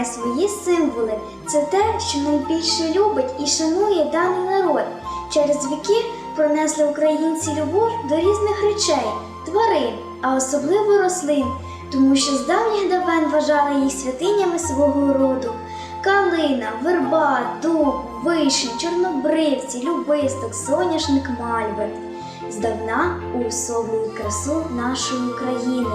має свої символи. Це те, що найбільше любить і шанує даний народ. Через віки пронесли українці любов до різних речей, тварин, а особливо рослин, тому що з давніх давен вважали їх святинями свого роду. Калина, верба, дуб, вишень, чорнобривці, любисток, соняшник, мальви. Здавна уособлюють красу нашої України,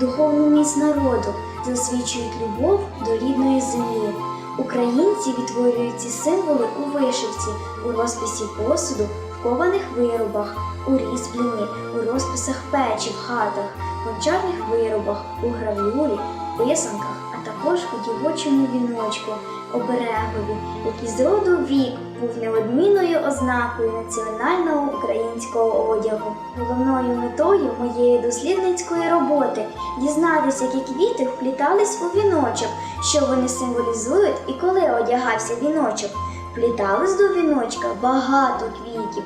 духовну міць народу, засвідчують любов до рідної землі. Українці відтворюють ці символи у вишивці, у розписі посуду, в кованих виробах, у різьбленні, у розписах печі в хатах, гончарних виробах, у гравюрі, писанках, а також у дівочому віночку, оберегові, який з роду вік був неодмінною ознакою національного українського одягу. Головною метою моєї дослідницької роботи дізнатися, які квіти вплітались у віночок, що вони символізують і коли одягався віночок. Вплітались до віночка багато квітів.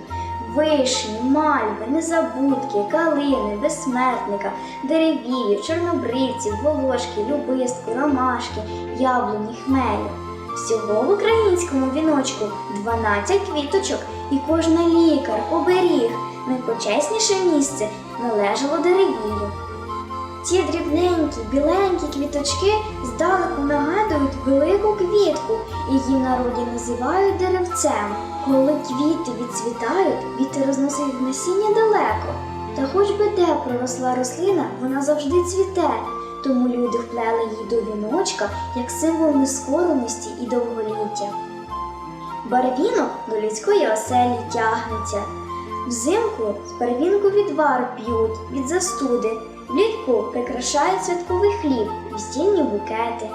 Вишні, мальви, незабудки, калини, безсмертника, деревію, чорнобривців, волошки, любистку, ромашки, яблуні, хмелю. Всього в українському віночку 12 квіточок, і кожна лікар, оберіг. Найпочесніше місце належало деревію. Ці дрібненькі, біленькі квіточки здалеку нагадують велику квітку, її в народі називають деревцем. Коли квіти відцвітають, вітер розносить насіння далеко. Та хоч би де проросла рослина, вона завжди цвіте. Тому люди вплели її до віночка як символ нескореності і довголіття. Барвінок до людської оселі тягнеться. Взимку з барвінку відвар п'ють від застуди, влітку прикрашають святковий хліб, вістінні букети.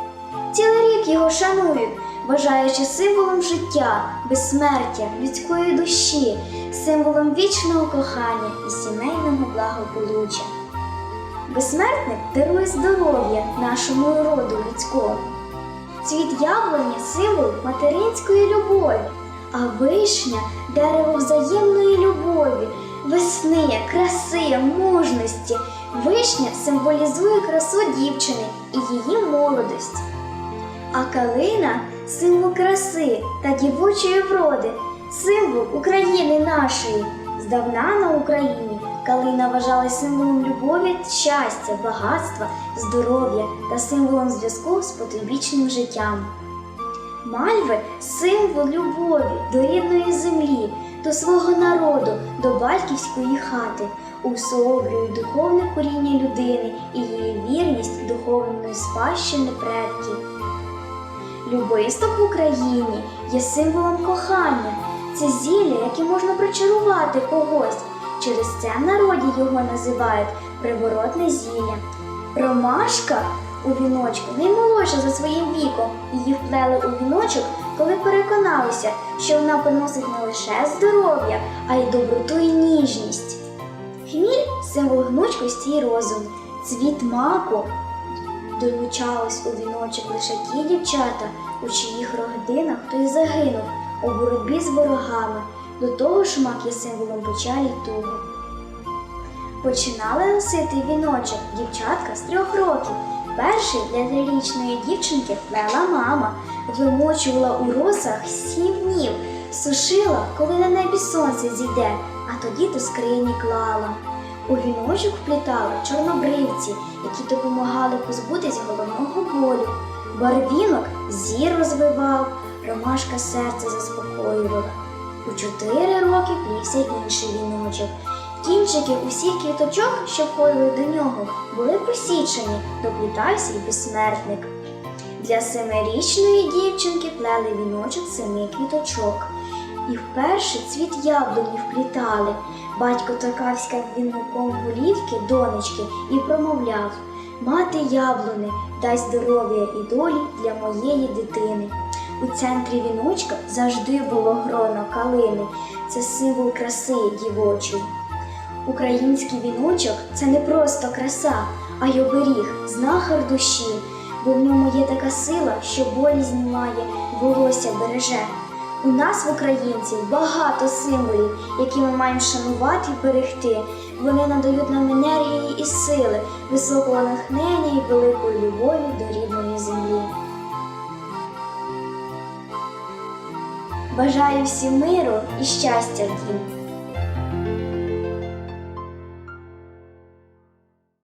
Цілий рік його шанують, вважаючи символом життя, безсмертя, людської душі, символом вічного кохання і сімейного благополуччя. Безсмертник дарує здоров'я нашому роду людському. Цвіт яблуня символ материнської любові, а вишня дерево взаємної любові, весни, краси, мужності. Вишня символізує красу дівчини і її молодость. А калина символ краси та дівочої вроди, символ України нашої. Здавна на Україні калина вважалась символом любові, щастя, багатства, здоров'я та символом зв'язку з потойбічним життям. Мальви символ любові до рідної землі, до свого народу, до батьківської хати, усуоблюють духовне коріння людини і її вірність духовної спадщини предків. Любисток в Україні є символом кохання. Це зілля, яке можна причарувати когось. Через це в народі його називають приворотне зілля. Ромашка у віночку наймолодша за своїм віком. Її вплели у віночок, коли переконалися, що вона приносить не лише здоров'я, а й доброту і ніжність. Хміль символ гнучкості і розуму, цвіт маку долучались у віночок лише ті дівчата, у чиїх родинах хтось загинув у боротьбі з ворогами. До того ж мак є символом печалі й туги. Починали носити віночок дівчатка з трьох років. Перший для трирічної дівчинки плела мама, вимочувала у росах сім днів, сушила, коли на небі сонце зійде, а тоді до скрині клала. У віночок вплітали чорнобривці, які допомагали позбутись головного болю. Барвінок зір розвивав, ромашка серце заспокоювала. У чотири роки плівся інший віночок. Кінчики усіх квіточок, що входили до нього, були посічені, доплітався й безсмертник. Для семирічної дівчинки плели віночок семи квіточок. І вперше цвіт яблуні вплітали. Батько торкався віноком голівки донечки і промовляв Мати яблуни, дай здоров'я і долі для моєї дитини. У центрі віночка завжди було гроно калини. Це символ краси дівочої. Український віночок це не просто краса, а й оберіг, знахар душі, бо в ньому є така сила, що болі знімає, волосся береже. У нас, в українців, багато символів, які ми маємо шанувати і берегти. Вони надають нам енергії і сили, високого натхнення і великої любові до рідної землі. Бажаю всім миру і щастя в дім.